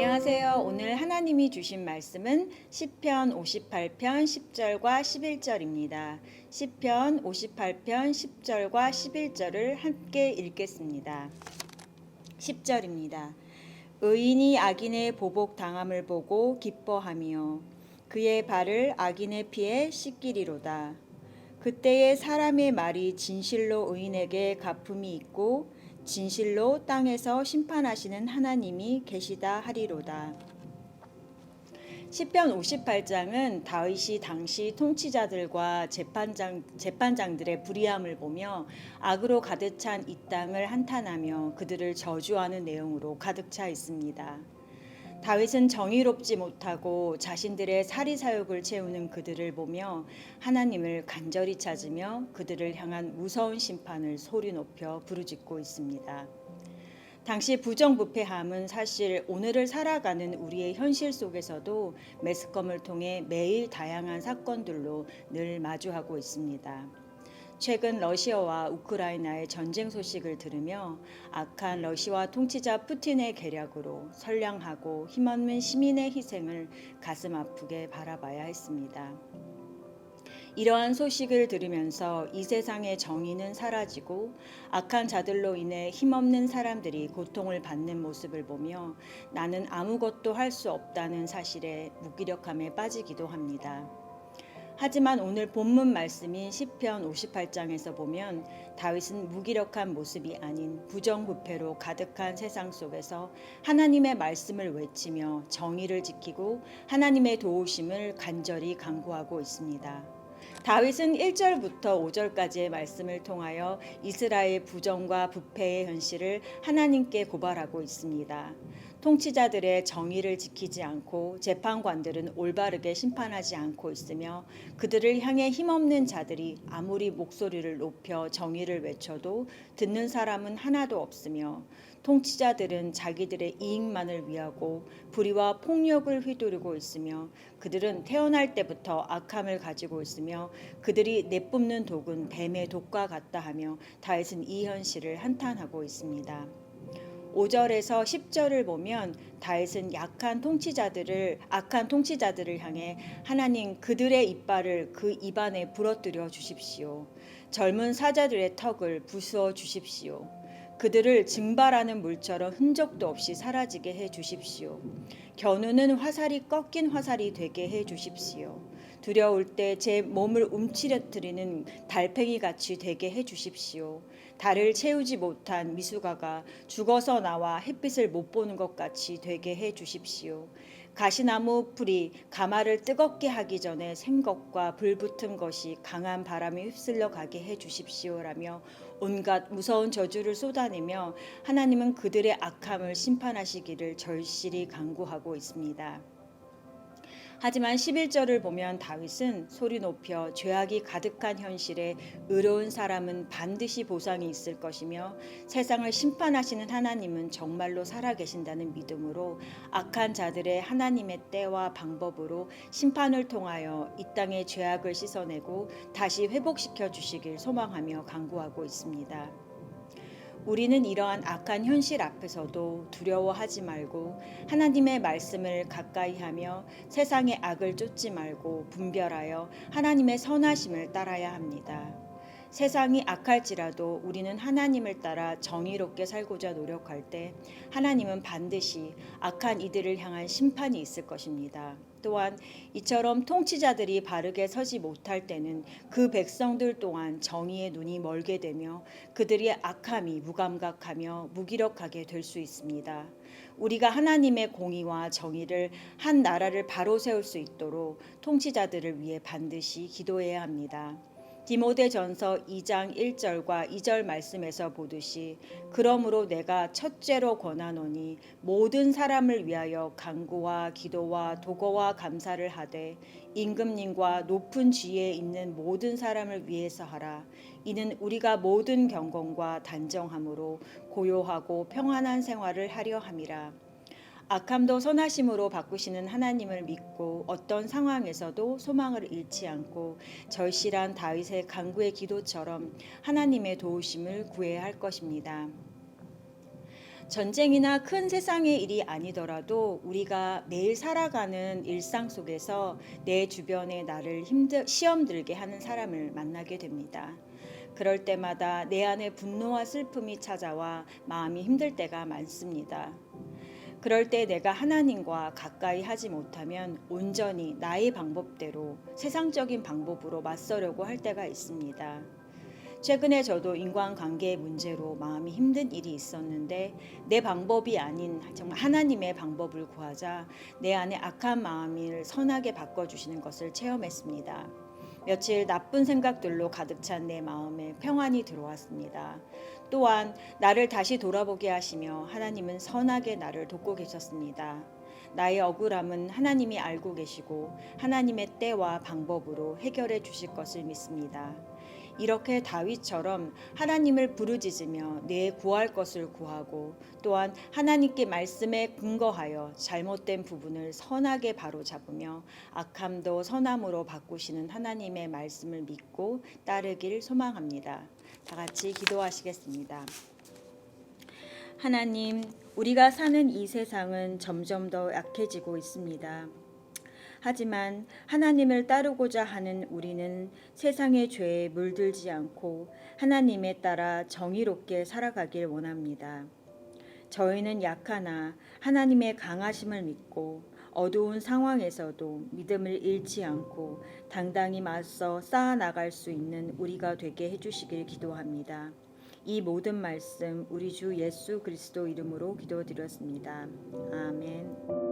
안녕하세요. 오늘 하나님이 주신 말씀은 시편 58편 10절과 11절입니다. 시편 58편 10절과 11절을 함께 읽겠습니다. 10절입니다. 의인이 악인의 보복 당함을 보고 기뻐하며 그의 발을 악인의 피에 씻기리로다. 그때에 사람의 말이 진실로 의인에게 가품이 있고 진실로 땅에서 심판하시는 하나님이 계시다 하리로다. 시편 58장은 다윗이 당시 통치자들과 재판장 재판장들의 불의함을 보며 악으로 가득 찬 이 땅을 한탄하며 그들을 저주하는 내용으로 가득 차 있습니다. 다윗은 정의롭지 못하고 자신들의 사리 사욕을 채우는 그들을 보며 하나님을 간절히 찾으며 그들을 향한 무서운 심판을 소리 높여 부르짖고 있습니다. 당시 부정부패함은 사실 오늘을 살아가는 우리의 현실 속에서도 매스컴을 통해 매일 다양한 사건들로 늘 마주하고 있습니다. 최근 러시아와 우크라이나의 전쟁 소식을 들으며 악한 러시아 통치자 푸틴의 계략으로 선량하고 힘없는 시민의 희생을 가슴 아프게 바라봐야 했습니다. 이러한 소식을 들으면서 이 세상의 정의는 사라지고 악한 자들로 인해 힘없는 사람들이 고통을 받는 모습을 보며 나는 아무것도 할 수 없다는 사실에 무기력함에 빠지기도 합니다. 하지만 오늘 본문 말씀인 시편 58장에서 보면 다윗은 무기력한 모습이 아닌 부정부패로 가득한 세상 속에서 하나님의 말씀을 외치며 정의를 지키고 하나님의 도우심을 간절히 간구하고 있습니다. 다윗은 1절부터 5절까지의 말씀을 통하여 이스라엘 부정과 부패의 현실을 하나님께 고발하고 있습니다. 통치자들의 정의를 지키지 않고 재판관들은 올바르게 심판하지 않고 있으며 그들을 향해 힘없는 자들이 아무리 목소리를 높여 정의를 외쳐도 듣는 사람은 하나도 없으며 통치자들은 자기들의 이익만을 위하고 불의와 폭력을 휘두르고 있으며 그들은 태어날 때부터 악함을 가지고 있으며 그들이 내뿜는 독은 뱀의 독과 같다 하며 다윗은 이 현실을 한탄하고 있습니다. 5절에서 10절을 보면 다윗은 약한 통치자들을 악한 통치자들을 향해 하나님 그들의 이빨을 그 입안에 부러뜨려 주십시오. 젊은 사자들의 턱을 부수어 주십시오. 그들을 증발하는 물처럼 흔적도 없이 사라지게 해 주십시오. 겨누는 화살이 꺾인 화살이 되게 해 주십시오. 두려울 때 제 몸을 움츠려뜨리는 달팽이 같이 되게 해 주십시오. 달을 채우지 못한 미숙아가 죽어서 나와 햇빛을 못 보는 것 같이 되게 해 주십시오. 가시나무 풀이 가마를 뜨겁게 하기 전에 생것과 불붙은 것이 강한 바람에 휩쓸려 가게 해 주십시오라며 온갖 무서운 저주를 쏟아내며 하나님은 그들의 악함을 심판하시기를 절실히 간구하고 있습니다. 하지만 11절을 보면 다윗은 소리 높여 죄악이 가득한 현실에 의로운 사람은 반드시 보상이 있을 것이며 세상을 심판하시는 하나님은 정말로 살아계신다는 믿음으로 악한 자들의 하나님의 때와 방법으로 심판을 통하여 이 땅의 죄악을 씻어내고 다시 회복시켜 주시길 소망하며 간구하고 있습니다. 우리는 이러한 악한 현실 앞에서도 두려워하지 말고 하나님의 말씀을 가까이 하며 세상의 악을 쫓지 말고 분별하여 하나님의 선하심을 따라야 합니다. 세상이 악할지라도 우리는 하나님을 따라 정의롭게 살고자 노력할 때 하나님은 반드시 악한 이들을 향한 심판이 있을 것입니다. 또한 이처럼 통치자들이 바르게 서지 못할 때는 그 백성들 또한 정의의 눈이 멀게 되며 그들의 악함이 무감각하며 무기력하게 될 수 있습니다. 우리가 하나님의 공의와 정의를 한 나라를 바로 세울 수 있도록 통치자들을 위해 반드시 기도해야 합니다. 디모데전서 2장 1절과 2절 말씀에서 보듯이 그러므로 내가 첫째로 권하노니 모든 사람을 위하여 간구와 기도와 도거와 감사를 하되 임금님과 높은 지위에 있는 모든 사람을 위해서 하라. 이는 우리가 모든 경건과 단정함으로 고요하고 평안한 생활을 하려 함이라 악함도 선하심으로 바꾸시는 하나님을 믿고 어떤 상황에서도 소망을 잃지 않고 절실한 다윗의 간구의 기도처럼 하나님의 도우심을 구해야 할 것입니다. 전쟁이나 큰 세상의 일이 아니더라도 우리가 매일 살아가는 일상 속에서 내 주변에 나를 힘들 시험 들게 하는 사람을 만나게 됩니다. 그럴 때마다 내 안에 분노와 슬픔이 찾아와 마음이 힘들 때가 많습니다. 그럴 때 내가 하나님과 가까이 하지 못하면 온전히 나의 방법대로 세상적인 방법으로 맞서려고 할 때가 있습니다. 최근에 저도 인간관계의 문제로 마음이 힘든 일이 있었는데 내 방법이 아닌 정말 하나님의 방법을 구하자 내 안에 악한 마음을 선하게 바꿔주시는 것을 체험했습니다. 며칠 나쁜 생각들로 가득 찬 내 마음에 평안이 들어왔습니다. 또한 나를 다시 돌아보게 하시며 하나님은 선하게 나를 돕고 계셨습니다. 나의 억울함은 하나님이 알고 계시고 하나님의 때와 방법으로 해결해 주실 것을 믿습니다. 이렇게 다윗처럼 하나님을 부르짖으며 내 구할 것을 구하고 또한 하나님께 말씀에 근거하여 잘못된 부분을 선하게 바로잡으며 악함도 선함으로 바꾸시는 하나님의 말씀을 믿고 따르길 소망합니다. 다 같이 기도하시겠습니다. 하나님, 우리가 사는 이 세상은 점점 더 약해지고 있습니다. 하지만 하나님을 따르고자 하는 우리는 세상의 죄에 물들지 않고 하나님에 따라 정의롭게 살아가길 원합니다. 저희는 약하나 하나님의 강하심을 믿고 어두운 상황에서도 믿음을 잃지 않고 당당히 맞서 쌓아 나갈 수 있는 우리가 되게 해주시길 기도합니다. 이 모든 말씀 우리 주 예수 그리스도 이름으로 기도드렸습니다. 아멘.